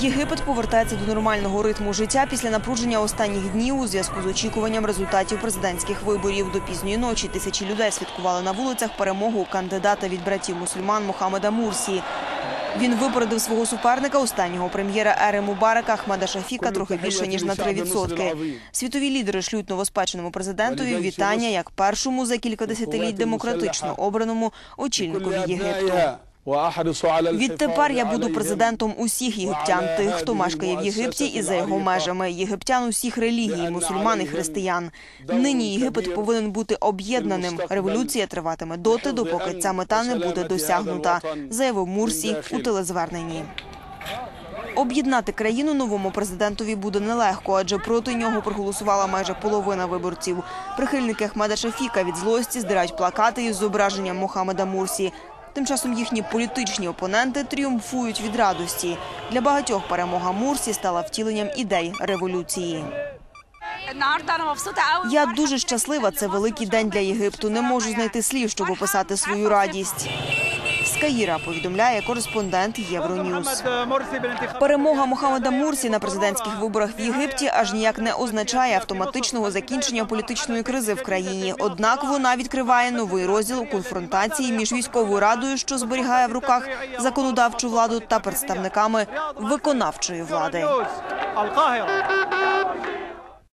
Єгипет повертається до нормального ритму життя після напруження останніх днів у зв'язку з очікуванням результатів президентських виборів. До пізньої ночі тисячі людей святкували на вулицях перемогу кандидата від братів мусульман Мохамеда Мурсі. Він випередив свого суперника останнього прем'єра ери Мубарака Ахмеда Шафіка трохи більше ніж на 3%. Світові лідери шлють новоспеченому президентові вітання як першому за кілька десятиліть демократично обраному очільникові Єгипту. Відтепер я буду президентом усіх єгиптян, тих, хто мешкає в Єгипті і за його межами, єгиптян усіх релігій, мусульман і християн. Нині Єгипет повинен бути об'єднаним. Революція триватиме доти, допоки ця мета не буде досягнута, заявив Мурсі у телезверненні. Об'єднати країну новому президентові буде нелегко, адже проти нього проголосувала майже половина виборців. Прихильники Ахмеда Шафіка від злості здирають плакати із зображенням Мохамеда Мурсі. Тим часом їхні політичні опоненти тріумфують від радості. Для багатьох перемога Мурсі стала втіленням ідей революції. Я дуже щаслива. Це великий день для Єгипту. Не можу знайти слів, щоб описати свою радість. Каїра, повідомляє кореспондент Євроньюз. Перемога Мохаммеда Мурсі на президентських виборах в Єгипті аж ніяк не означає автоматичного закінчення політичної кризи в країні. Однак вона відкриває новий розділ у конфронтації між військовою радою, що зберігає в руках законодавчу владу, та представниками виконавчої влади.